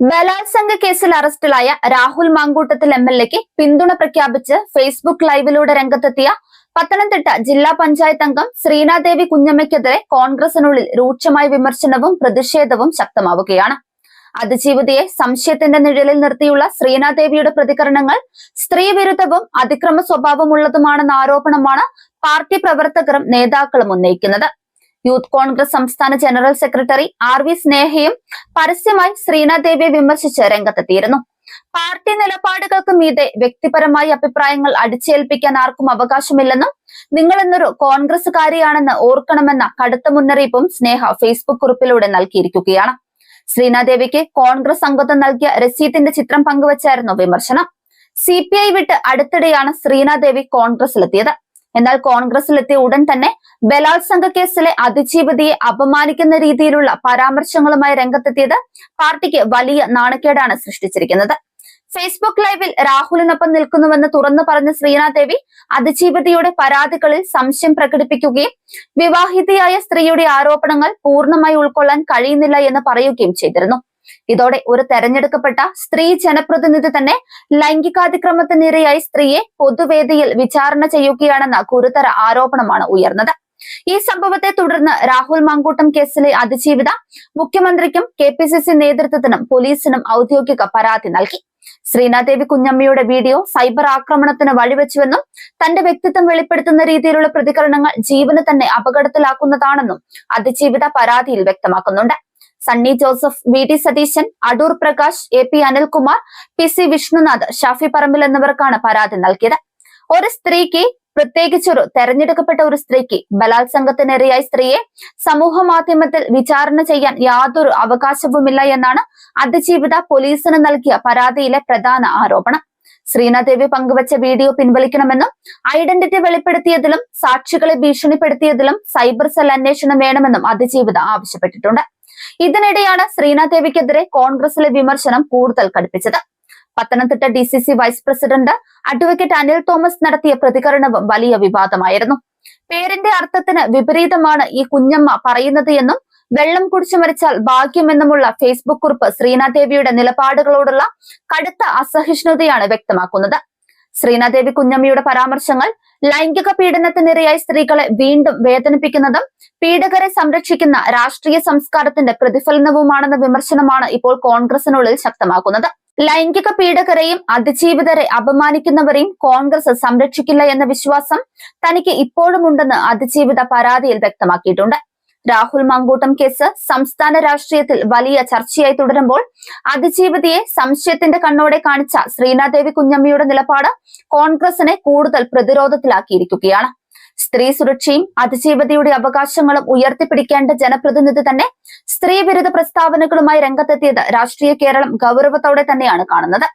ബലാത്സംഗ കേസിൽ അറസ്റ്റിലായ രാഹുൽ മാങ്കൂട്ടത്തിൽ എം എൽ എക്ക് പിന്തുണ പ്രഖ്യാപിച്ച് ഫേസ്ബുക്ക് ലൈവിലൂടെ രംഗത്തെത്തിയ പത്തനംതിട്ട ജില്ലാ പഞ്ചായത്ത് അംഗം ശ്രീനാദേവി കുഞ്ഞമ്മയ്ക്കെതിരെ കോൺഗ്രസിനുള്ളിൽ രൂക്ഷമായ വിമർശനവും പ്രതിഷേധവും ശക്തമാവുകയാണ്. അതിജീവിതയെ സംശയത്തിന്റെ നിഴലിൽ നിർത്തിയുള്ള ശ്രീനാദേവിയുടെ പ്രതികരണങ്ങൾ സ്ത്രീവിരുദ്ധവും അതിക്രമ സ്വഭാവമുള്ളതുമാണെന്ന ആരോപണമാണ് പാർട്ടി പ്രവർത്തകരും നേതാക്കളും ഉന്നയിക്കുന്നത്. യൂത്ത് കോൺഗ്രസ് സംസ്ഥാന ജനറൽ സെക്രട്ടറി ആർ വി സ്നേഹയും പരസ്യമായി ശ്രീനാദേവിയെ വിമർശിച്ച് രംഗത്തെത്തിയിരുന്നു. പാർട്ടി നിലപാടുകൾക്ക് മീതെ വ്യക്തിപരമായി അഭിപ്രായങ്ങൾ അടിച്ചേൽപ്പിക്കാൻ ആർക്കും അവകാശമില്ലെന്നും നിങ്ങൾ എന്നൊരു കോൺഗ്രസുകാരിയാണെന്ന് ഓർക്കണമെന്ന കടുത്ത മുന്നറിയിപ്പും സ്നേഹ ഫേസ്ബുക്ക് കുറിപ്പിലൂടെ നൽകിയിരിക്കുകയാണ്. ശ്രീനാദേവിക്ക് കോൺഗ്രസ് അംഗത്വം നൽകിയ രസീതിന്റെ ചിത്രം പങ്കുവച്ചായിരുന്നു വിമർശനം. സി വിട്ട് അടുത്തിടെയാണ് ശ്രീനാദേവി കോൺഗ്രസിലെത്തിയത് എന്നാൽ കോൺഗ്രസിലെത്തിയ ഉടൻ തന്നെ ബലാത്സംഗ കേസിലെ അതിജീവിതയെ അപമാനിക്കുന്ന രീതിയിലുള്ള പരാമർശങ്ങളുമായി രംഗത്തെത്തിയത് പാർട്ടിക്ക് വലിയ നാണക്കേടാണ് സൃഷ്ടിച്ചിരിക്കുന്നത്. ഫേസ്ബുക്ക് ലൈവിൽ രാഹുലിനൊപ്പം നിൽക്കുന്നുവെന്ന് തുറന്നു പറഞ്ഞ ശ്രീനാദേവി അതിജീവിതയുടെ പരാതികളിൽ സംശയം പ്രകടിപ്പിക്കുകയും വിവാഹിതയായ സ്ത്രീയുടെ ആരോപണങ്ങൾ പൂർണമായി ഉൾക്കൊള്ളാൻ കഴിയുന്നില്ല എന്ന് പറയുകയും ചെയ്തിരുന്നു. ഇതോടെ ഒരു തെരഞ്ഞെടുക്കപ്പെട്ട സ്ത്രീ ജനപ്രതിനിധി തന്നെ ലൈംഗികാതിക്രമത്തിനിരയായി സ്ത്രീയെ പൊതുവേദിയിൽ വിചാരണ ചെയ്യുകയാണെന്ന ഗുരുതര ആരോപണമാണ് ഉയർന്നത്. ഈ സംഭവത്തെ തുടർന്ന് രാഹുൽ മാങ്കൂട്ടം കേസിലെ അതിജീവിത മുഖ്യമന്ത്രിക്കും കെ പി സി സി നേതൃത്വത്തിനും പോലീസിനും ഔദ്യോഗിക പരാതി നൽകി. ശ്രീനാദേവി കുഞ്ഞമ്മയുടെ വീഡിയോ സൈബർ ആക്രമണത്തിന് വഴിവെച്ചുവെന്നും തന്റെ വ്യക്തിത്വം വെളിപ്പെടുത്തുന്ന രീതിയിലുള്ള പ്രതികരണങ്ങൾ ജീവന് തന്നെ അപകടത്തിലാക്കുന്നതാണെന്നും അതിജീവിത പരാതിയിൽ വ്യക്തമാക്കുന്നുണ്ട്. Sunny Joseph V D Satheesan Adoor Prakash A P Anilkumar P C Vishnunath Shafi Parambil എന്നിവർക്കാണ് പരാതി നൽകിയത്. ഒരു സ്ത്രീക്ക് പ്രത്യേകിച്ചൊരു തെരഞ്ഞെടുക്കപ്പെട്ട ഒരു സ്ത്രീക്ക് ബലാത്സംഗത്തിനിരയായ സ്ത്രീയെ സമൂഹ മാധ്യമത്തിൽ വിചാരണ ചെയ്യാൻ യാതൊരു അവകാശവുമില്ല എന്നാണ് അതിജീവിത പോലീസിന് നൽകിയ പരാതിയിലെ പ്രധാന ആരോപണം. ശ്രീനാദേവി പങ്കുവച്ച വീഡിയോ പിൻവലിക്കണമെന്നും ഐഡന്റിറ്റി വെളിപ്പെടുത്തിയതിലും സാക്ഷികളെ ഭീഷണിപ്പെടുത്തിയതിലും സൈബർ സെൽ അന്വേഷണം വേണമെന്നും അതിജീവിത ആവശ്യപ്പെട്ടിട്ടുണ്ട്. ഇതിനിടെയാണ് ശ്രീനാദേവിക്കെതിരെ കോൺഗ്രസിലെ വിമർശനം കൂടുതൽ കടുപ്പിച്ചത്. Pathanamthitta D C C vice president advocate Anil Thomas നടത്തിയ പ്രതികരണവും വലിയ വിവാദമായിരുന്നു. പേരിന്റെ അർത്ഥത്തിന് വിപരീതമാണ് ഈ കുഞ്ഞമ്മ പറയുന്നത് എന്നും വെള്ളം കുടിച്ചു മരിച്ചാൽ ഭാഗ്യമെന്നുമുള്ള ഫേസ്ബുക്ക് കുറിപ്പ് ശ്രീനാദേവിയുടെ നിലപാടുകളോടുള്ള കടുത്ത അസഹിഷ്ണുതയാണ് വ്യക്തമാക്കുന്നത്. ശ്രീനാദേവി കുഞ്ഞമ്മയുടെ പരാമർശങ്ങൾ ലൈംഗിക പീഡനത്തിനിരയായ സ്ത്രീകളെ വീണ്ടും വേദനിപ്പിക്കുന്നതും പീഡകരെ സംരക്ഷിക്കുന്ന രാഷ്ട്രീയ സംസ്കാരത്തിന്റെ പ്രതിഫലനവുമാണെന്ന വിമർശനമാണ് ഇപ്പോൾ കോൺഗ്രസിനുള്ളിൽ ശക്തമാക്കുന്നത്. ലൈംഗിക പീഡകരെയും അതിജീവിതരെ അപമാനിക്കുന്നവരെയും കോൺഗ്രസ് സംരക്ഷിക്കില്ല എന്ന വിശ്വാസം തനിക്ക് ഇപ്പോഴുമുണ്ടെന്ന് അതിജീവിത പരാതിയിൽ വ്യക്തമാക്കിയിട്ടുണ്ട്. രാഹുൽ മങ്കൂട്ടം കേസ് സംസ്ഥാന രാഷ്ട്രീയത്തിൽ വലിയ ചർച്ചയായി തുടരുമ്പോൾ അതിജീവിതയെ സംശയത്തിന്റെ കണ്ണോടെ കാണിച്ച ശ്രീനാദേവി കുഞ്ഞമ്മയുടെ നിലപാട് കോൺഗ്രസിനെ കൂടുതൽ പ്രതിരോധത്തിലാക്കിയിരിക്കുകയാണ്. സ്ത്രീ സുരക്ഷയും അതിജീവിതയുടെ അവകാശങ്ങളും ഉയർത്തിപ്പിടിക്കേണ്ട ജനപ്രതിനിധി തന്നെ സ്ത്രീ വിരുദ്ധ പ്രസ്താവനകളുമായി രംഗത്തെത്തിയത് രാഷ്ട്രീയ കേരളം ഗൗരവത്തോടെ തന്നെയാണ് കാണുന്നത്.